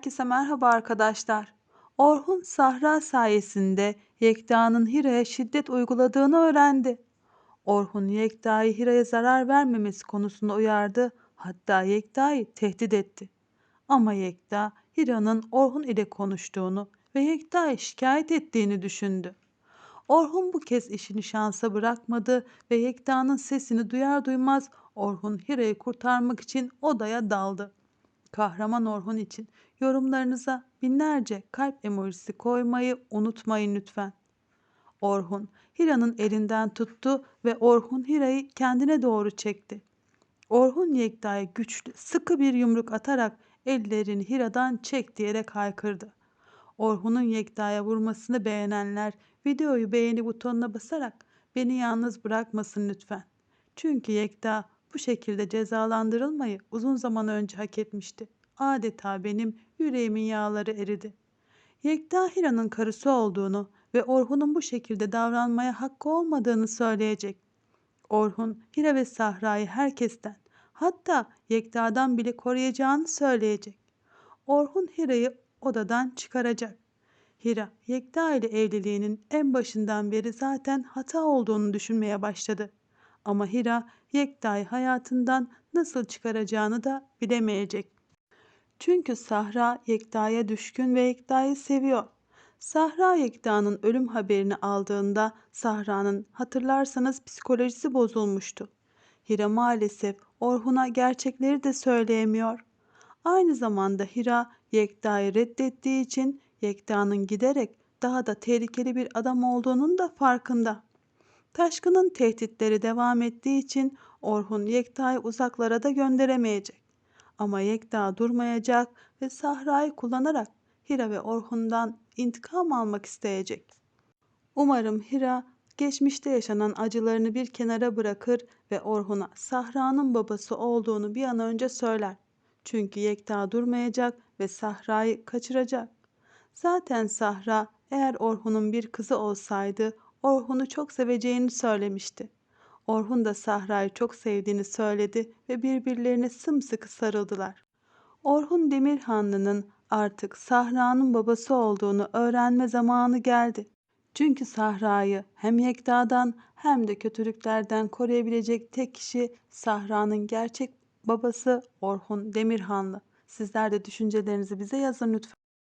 Herkese merhaba arkadaşlar. Orhun Sahra sayesinde Yekta'nın Hira'ya şiddet uyguladığını öğrendi. Orhun Yekta'yı Hira'ya zarar vermemesi konusunda uyardı, hatta Yekta'yı tehdit etti. Ama Yekta Hira'nın Orhun ile konuştuğunu ve Yekta'yı şikayet ettiğini düşündü. Orhun bu kez işini şansa bırakmadı ve Yekta'nın sesini duyar duymaz Orhun Hira'yı kurtarmak için odaya daldı. Kahraman Orhun için yorumlarınıza binlerce kalp emojisi koymayı unutmayın lütfen. Orhun Hira'nın elinden tuttu ve Orhun Hira'yı kendine doğru çekti. Orhun Yekta'ya güçlü, sıkı bir yumruk atarak ellerini Hira'dan çek diyerek haykırdı. Orhun'un Yekta'ya vurmasını beğenenler videoyu beğeni butonuna basarak beni yalnız bırakmasın lütfen. Çünkü Yekta bu şekilde cezalandırılmayı uzun zaman önce hak etmişti. Adeta benim yüreğimin yağları eridi. Yekta Hira'nın karısı olduğunu ve Orhun'un bu şekilde davranmaya hakkı olmadığını söyleyecek. Orhun, Hira ve Sahra'yı herkesten, hatta Yekta'dan bile koruyacağını söyleyecek. Orhun Hira'yı odadan çıkaracak. Hira, Yekta ile evliliğinin en başından beri zaten hata olduğunu düşünmeye başladı. Ama Hira, Yekta'yı hayatından nasıl çıkaracağını da bilemeyecek. Çünkü Sahra Yekta'ya düşkün ve Yekta'yı seviyor. Sahra Yekta'nın ölüm haberini aldığında Sahra'nın hatırlarsanız psikolojisi bozulmuştu. Hira maalesef Orhun'a gerçekleri de söyleyemiyor. Aynı zamanda Hira Yekta'yı reddettiği için Yekta'nın giderek daha da tehlikeli bir adam olduğunun da farkında. Taşkın'ın tehditleri devam ettiği için Orhun Yekta'yı uzaklara da gönderemeyecek. Ama Yekta durmayacak ve Sahra'yı kullanarak Hira ve Orhun'dan intikam almak isteyecek. Umarım Hira geçmişte yaşanan acılarını bir kenara bırakır ve Orhun'a Sahra'nın babası olduğunu bir an önce söyler. Çünkü Yekta durmayacak ve Sahra'yı kaçıracak. Zaten Sahra eğer Orhun'un bir kızı olsaydı Orhun'u çok seveceğini söylemişti. Orhun da Sahra'yı çok sevdiğini söyledi ve birbirlerine sımsıkı sarıldılar. Orhun Demirhanlı'nın artık Sahra'nın babası olduğunu öğrenme zamanı geldi. Çünkü Sahra'yı hem Yekta'dan hem de kötülüklerden koruyabilecek tek kişi Sahra'nın gerçek babası Orhun Demirhanlı. Sizler de düşüncelerinizi bize yazın lütfen.